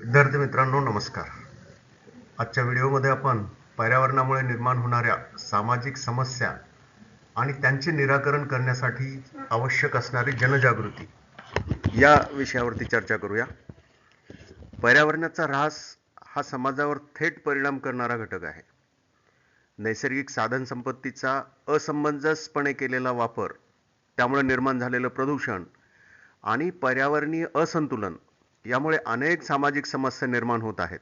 विद्यार्थी मित्रांनो नमस्कार. आजच्या व्हिडिओमध्ये आपण पर्यावरणामुळे निर्माण होणाऱ्या सामाजिक समस्या आणि त्यांचे निराकरण करण्यासाठी आवश्यक असणारी जनजागृती या विषयावरती चर्चा करूया. पर्यावरणाचा ऱ्हास हा समाजावर थेट परिणाम करणारा घटक आहे. नैसर्गिक साधनसंपत्तीचा असमंजसपणे केलेला वापर त्यामुळे निर्माण झालेलं प्रदूषण आणि पर्यावरणीय असंतुलन यामुळे अनेक सामाजिक समस्या निर्माण होत आहेत.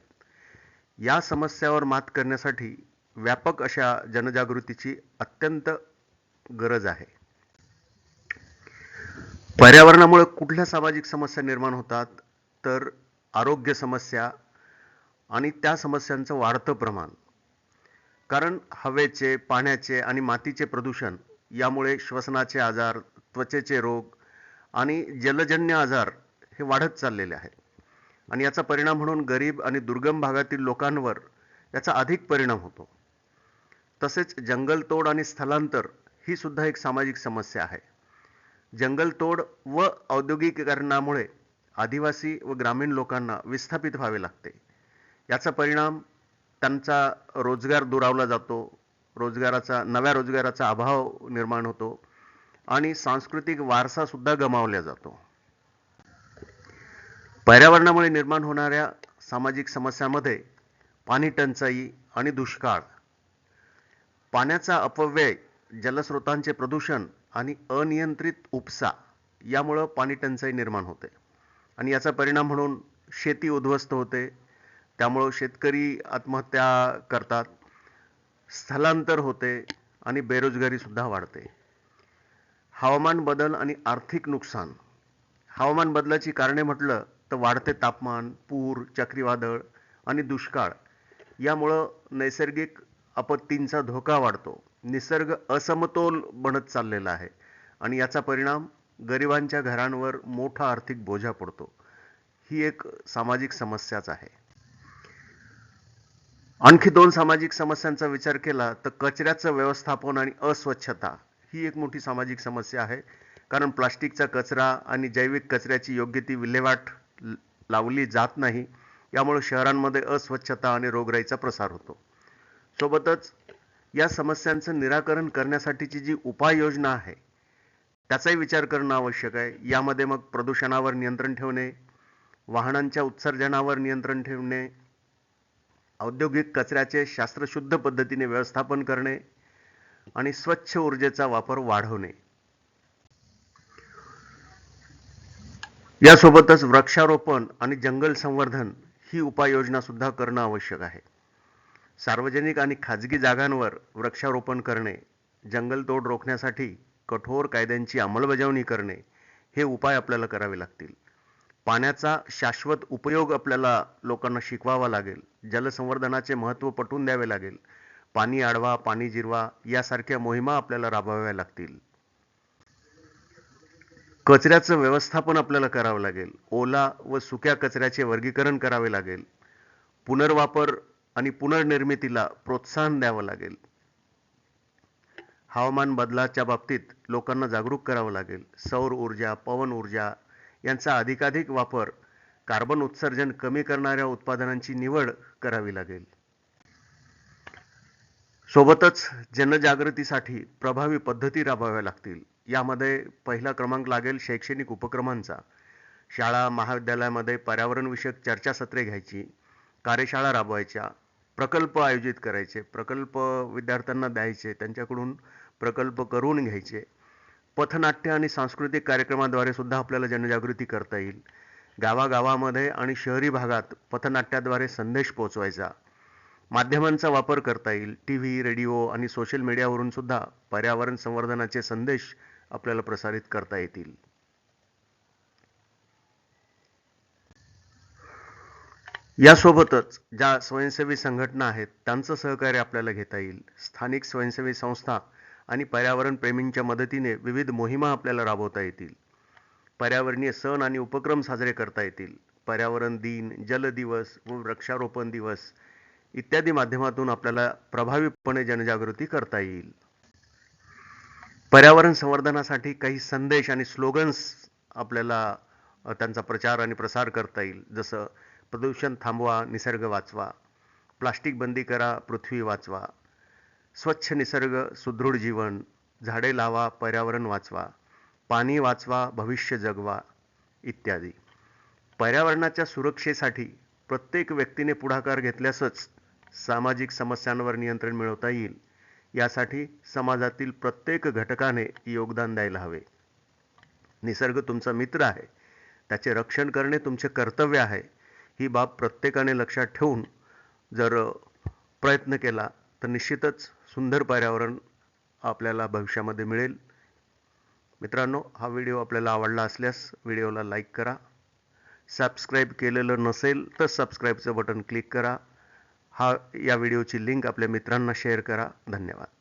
या समस्यावर मात करण्यासाठी व्यापक अशा जनजागृतीची अत्यंत गरज आहे. पर्यावरणामुळे कुठल्या सामाजिक समस्या निर्माण होतात? तर आरोग्य समस्या आणि त्या समस्यांचं वाढतं प्रमाण. कारण हवेचे पाण्याचे आणि मातीचे प्रदूषण यामुळे श्वसनाचे आजार त्वचेचे रोग आणि जलजन्य आजार हे वाढत चाललेले आहे. आणि याचा परिणाम म्हणून गरीब आणि दुर्गम भागातील लोकांवर याचा अधिक परिणाम होतो. तसेच जंगलतोड आणि स्थलांतर ही सुद्धा एक सामाजिक समस्या आहे. जंगलतोड व औद्योगिकीकरणामुळे आदिवासी व ग्रामीण लोकांना विस्थापित व्हावे लागते. याचा परिणाम त्यांचा रोजगार दुरावला जातो रोजगाराचा नव्या रोजगाराचा अभाव निर्माण होतो आणि सांस्कृतिक वारसासुद्धा गमावला जातो. पर्यावरणामुळे निर्माण होणाऱ्या सामाजिक समस्यामध्ये पाणी टंचाई आणि दुष्काळ पाण्याचा अपव्यय जलस्रोतांचे प्रदूषण आणि अनियंत्रित उपसा यामुळं पाणी टंचाई निर्माण होते. आणि याचा परिणाम म्हणून शेती उद्ध्वस्त होते. त्यामुळं शेतकरी आत्महत्या करतात. स्थलांतर होते आणि बेरोजगारी सुद्धा वाढते. हवामान बदल आणि आर्थिक नुकसान. हवामान बदलाची कारणे म्हटलं तर वाढते तापमान पूर चक्रीवादळ आणि दुष्काळ. यामुळं नैसर्गिक आपत्तींचा धोका वाढतो. निसर्ग असमतोल बनत चाललेला आहे आणि याचा परिणाम गरिबांच्या घरांवर मोठा आर्थिक बोजा पडतो. ही एक सामाजिक समस्याच आहे. आणखी दोन सामाजिक समस्यांचा विचार केला तर कचऱ्याचं व्यवस्थापन आणि अस्वच्छता ही एक मोठी सामाजिक समस्या आहे. कारण प्लास्टिकचा कचरा आणि जैविक कचऱ्याची योग्य ती विल्हेवाट लावली जात नाही यामुळे शहरांमध्ये अस्वच्छता आणि रोगराईचा प्रसार होतो. सोबतच या समस्यांचं निराकरण करण्यासाठीची जी उपाययोजना आहे त्याचाही विचार करणं आवश्यक आहे. यामध्ये मग प्रदूषणावर नियंत्रण ठेवणे वाहनांच्या उत्सर्जनावर नियंत्रण ठेवणे औद्योगिक कचऱ्याचे शास्त्रशुद्ध पद्धतीने व्यवस्थापन करणे आणि स्वच्छ ऊर्जेचा वापर वाढवणे. यासोबतच वृक्षारोपण आणि जंगल संवर्धन ही उपाययोजना सुद्धा करणं आवश्यक आहे. सार्वजनिक आणि खाजगी जागांवर वृक्षारोपण करणे जंगलतोड रोखण्यासाठी कठोर कायद्यांची अंमलबजावणी करणे हे उपाय आपल्याला करावे लागतील. पाण्याचा शाश्वत उपयोग आपल्याला लोकांना शिकवावा लागेल जलसंवर्धनाचे महत्त्व पटवून द्यावे लागेल पाणी आडवा पाणी जिरवा यासारख्या मोहिमा आपल्याला राबवाव्या लागतील. कचऱ्याचं व्यवस्थापन आपल्याला करावं लागेल. ओला व सुक्या कचऱ्याचे वर्गीकरण करावे लागेल. पुनर्वापर आणि पुनर्निर्मितीला प्रोत्साहन द्यावं लागेल. हवामान बदलाच्या बाबतीत लोकांना जागरूक करावं लागेल. सौर ऊर्जा पवन ऊर्जा यांचा अधिकाधिक वापर कार्बन उत्सर्जन कमी करणाऱ्या उत्पादनांची निवड करावी लागेल. सोबतच जनजागृतीसाठी प्रभावी पद्धती राबवाव्या लागतील. यामध्ये पहिला क्रमांक लागेल शैक्षणिक उपक्रमांचा. शाळा महाविद्यालयामध्ये पर्यावरणविषयक चर्चासत्रे घ्यायची कार्यशाळा राबवायच्या प्रकल्प आयोजित करायचे प्रकल्प विद्यार्थ्यांना द्यायचे त्यांच्याकडून प्रकल्प करून घ्यायचे. पथनाट्य आणि सांस्कृतिक कार्यक्रमाद्वारे सुद्धा आपल्याला जनजागृती करता येईल. गावागावामध्ये आणि शहरी भागात पथनाट्याद्वारे संदेश पोचवायचा माध्यमांचा वापर करता येईल. टी व्ही रेडिओ आणि सोशल मीडियावरून सुद्धा पर्यावरण संवर्धनाचे संदेश आपल्याला प्रसारित करता येतील. यासोबतच ज्या स्वयंसेवी संघटना आहेत त्यांचं सहकार्य आपल्याला घेता येईल. स्थानिक स्वयंसेवी संस्था आणि पर्यावरण प्रेमींच्या मदतीने विविध मोहिमा आपल्याला राबवता येतील. पर्यावरणीय सण आणि उपक्रम साजरे करता येतील. पर्यावरण दिन जल दिवस व वृक्षारोपण दिवस इत्यादी माध्यमातून आपल्याला प्रभावीपणे जनजागृती करता येईल. पर्यावरण संवर्धनासाठी काही संदेश आणि स्लोगन्स आपल्याला त्यांचा प्रचार आणि प्रसार करता येईल. जसं प्रदूषण थांबवा निसर्ग वाचवा. प्लास्टिक बंदी करा पृथ्वी वाचवा. स्वच्छ निसर्ग सुदृढ जीवन. झाडे लावा पर्यावरण वाचवा. पाणी वाचवा भविष्य जगवा. इत्यादी. पर्यावरणाच्या सुरक्षेसाठी प्रत्येक व्यक्तीने पुढाकार घेतल्यासच सामाजिक समस्यांवर नियंत्रण मिळवता येईल. यासाठी समाजातील प्रत्येक घटकाने योगदान द्यायला हवे. निसर्ग तुमचा मित्र आहे. त्याचे रक्षण करणे तुमचे कर्तव्य आहे. ही बाब प्रत्येकाने लक्षात ठेवून जर प्रयत्न केला तर निश्चितच सुंदर पर्यावरण आपल्याला भविष्यामध्ये मिळेल. मित्रांनो हा व्हिडिओ आपल्याला आवडला असल्यास व्हिडिओला लाईक करा. सबस्क्राईब केलेलं नसेल तर सबस्क्राईबचं बटन क्लिक करा. हा या व्हिडिओची लिंक आपल्या मित्रांना शेअर करा. धन्यवाद.